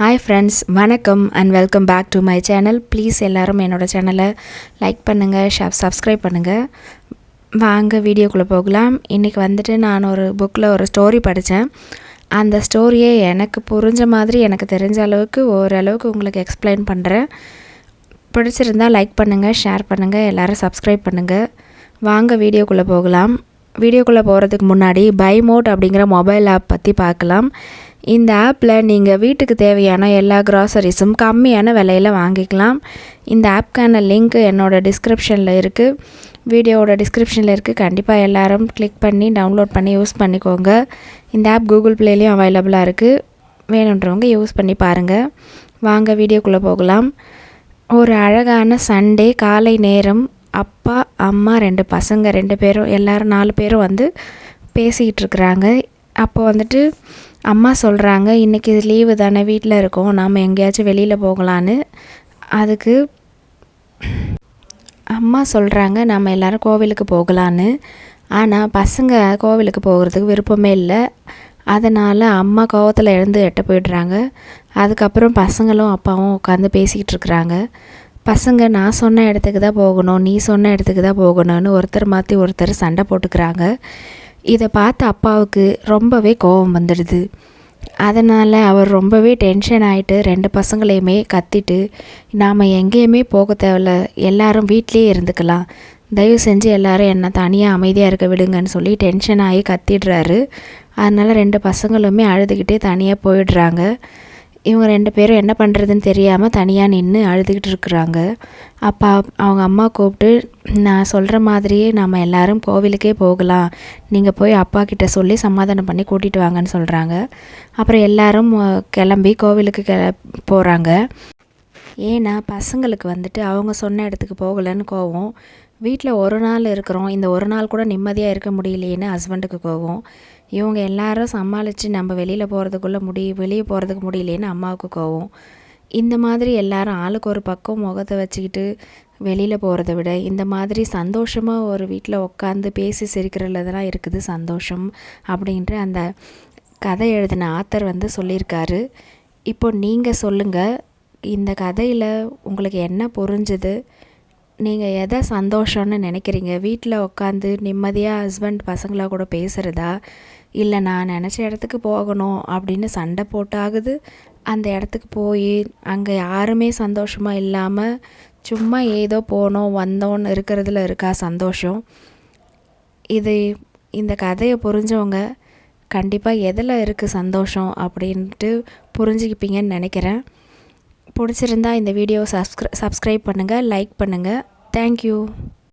Hi friends வணக்கம் and welcome back to my channel please எல்லாரும் என்னோட சேனலை லைக் பண்ணுங்கள் ஷப் சப்ஸ்கிரைப் பண்ணுங்கள் வாங்க வீடியோக்குள்ளே போகலாம். இன்றைக்கி வந்துட்டு நான் ஒரு புக்கில் ஒரு ஸ்டோரி படித்தேன் அந்த ஸ்டோரியை எனக்கு புரிஞ்ச மாதிரி எனக்கு தெரிஞ்ச அளவுக்கு ஓரளவுக்கு உங்களுக்கு எக்ஸ்பிளைன் பண்ணுறேன் பிடிச்சிருந்தா லைக் பண்ணுங்கள் ஷேர் பண்ணுங்கள் எல்லோரும் சப்ஸ்கிரைப் பண்ணுங்கள் வாங்க வீடியோக்குள்ளே போகலாம். வீடியோக்குள்ளே போகிறதுக்கு முன்னாடி பை மோட் அப்படிங்கிற மொபைல் ஆப் பற்றி பார்க்கலாம். இந்த ஆப்பில் நீங்கள் வீட்டுக்கு தேவையான எல்லா க்ராசரிஸும் கம்மியான விலையில் வாங்கிக்கலாம். இந்த ஆப்க்கான லிங்க் என்னோடய டிஸ்கிரிப்ஷனில் இருக்குது வீடியோவோட டிஸ்கிரிப்ஷனில் இருக்குது கண்டிப்பாக எல்லோரும் கிளிக் பண்ணி டவுன்லோட் பண்ணி யூஸ் பண்ணிக்கோங்க. இந்த ஆப் கூகுள் ப்ளேலேயும் அவைலபிளாக இருக்குது வேணுன்றவங்க யூஸ் பண்ணி பாருங்கள் வாங்க வீடியோக்குள்ளே போகலாம். ஒரு அழகான சண்டே காலை நேரம். அப்பா அம்மா ரெண்டு பசங்க ரெண்டு பேரும் எல்லோரும் நாலு பேரும் வந்து பேசிக்கிட்டு இருக்கிறாங்க. அப்போ வந்துட்டு அம்மா சொல்கிறாங்க இன்றைக்கி லீவு தானே வீட்டில் இருக்கோம். நாம் எங்கேயாச்சும் வெளியில் போகலான்னு. அதுக்கு அம்மா சொல்கிறாங்க நம்ம எல்லோரும் கோவிலுக்கு போகலான்னு. ஆனால் பசங்க கோவிலுக்கு போகிறதுக்கு விருப்பமே இல்லை. அதனால் அம்மா கோவத்தில் எழுந்து எட்ட போயிடுறாங்க. அதுக்கப்புறம் பசங்களும் அப்பாவும் உட்காந்து பேசிக்கிட்டு இருக்கிறாங்க. பசங்க நான் சொன்ன இடத்துக்கு தான் போகணும். நீ சொன்ன இடத்துக்கு தான் போகணும்னு ஒருத்தர் மாற்றி ஒருத்தர் சண்டை போட்டுக்கிறாங்க. இதை பார்த்த அப்பாவுக்கு ரொம்பவே கோபம் வந்துடுது. அதனால் அவர் ரொம்பவே டென்ஷன் ஆகிட்டு ரெண்டு பசங்களையுமே கத்திட்டு நாம் எங்கேயுமே போக தேவையில்ல எல்லாரும் வீட்லேயே இருந்துக்கலாம். தயவு செஞ்சு எல்லோரும் என்னை தனியாக அமைதியாக இருக்க விடுங்கன்னு சொல்லி டென்ஷன் ஆகி கத்திடுறாரு. அதனால் ரெண்டு பசங்களுமே அழுதுகிட்டே தனியாக போயிடுறாங்க. இவங்க ரெண்டு பேரும் என்ன பண்ணுறதுன்னு தெரியாமல் தனியாக நின்று அழுதுகிட்டு இருக்கிறாங்க. அப்பா அவங்க அம்மா கூப்பிட்டு நான் சொல்கிற மாதிரியே நம்ம எல்லாரும் கோவிலுக்கே போகலாம். நீங்கள் போய் அப்பா கிட்ட சொல்லி சமாதானம் பண்ணி கூட்டிகிட்டு வாங்கன்னு சொல்கிறாங்க அப்புறம் எல்லாரும் கிளம்பி கோவிலுக்கு கிள போகிறாங்க ஏன்னா பசங்களுக்கு வந்துட்டு அவங்க சொன்ன இடத்துக்கு போகலைன்னு கோவம். வீட்டில் ஒரு நாள் இருக்கிறோம். இந்த ஒரு நாள் கூட நிம்மதியாக இருக்க முடியலையேன்னு ஹஸ்பண்டுக்கு கோவம். இவங்க எல்லாரும் சமாளித்து நம்ம வெளியில் போகிறதுக்குள்ளே முடி வெளியே போகிறதுக்கு முடியலேன்னு அம்மாவுக்கு கோவம். இந்த மாதிரி எல்லாரும் ஆளுக்கு ஒரு பக்கம் முகத்தை வச்சுக்கிட்டு வெளியில் போகிறத விட இந்த மாதிரி சந்தோஷமாக ஒரு வீட்டில் உட்காந்து பேசி சிரிக்கிறதுலாம் இருக்குது சந்தோஷம் அப்படின்ற அந்த கதை எழுதின ஆத்தர் வந்து சொல்லியிருக்காரு. இப்போ நீங்கள் சொல்லுங்கள் இந்த கதையில் உங்களுக்கு என்ன புரிஞ்சுது? நீங்கள் எதை சந்தோஷம்னு நினைக்கிறீங்க? வீட்டில் உட்காந்து நிம்மதியாக ஹஸ்பண்ட் பசங்களாக கூட பேசுகிறதா இல்லை நான் நினச்ச இடத்துக்கு போகணும் அப்படின்னு சண்டை போட்டாகுது. அந்த இடத்துக்கு போய் அங்கே யாருமே சந்தோஷமாக இல்லாமல் சும்மா ஏதோ போனோம் வந்தோன்னு இருக்கிறதுல இருக்கா சந்தோஷம்? இது இந்த கதையை புரிஞ்சவங்க கண்டிப்பாக எதில் இருக்குது சந்தோஷம் அப்படின்ட்டு புரிஞ்சுக்கிப்பீங்கன்னு நினைக்கிறேன். பிடிச்சிருந்தா இந்த வீடியோ சப்ஸ்க்ரை சப்ஸ்கிரைப் பண்ணுங்கள் லைக் பண்ணுங்கள் தேங்க்யூ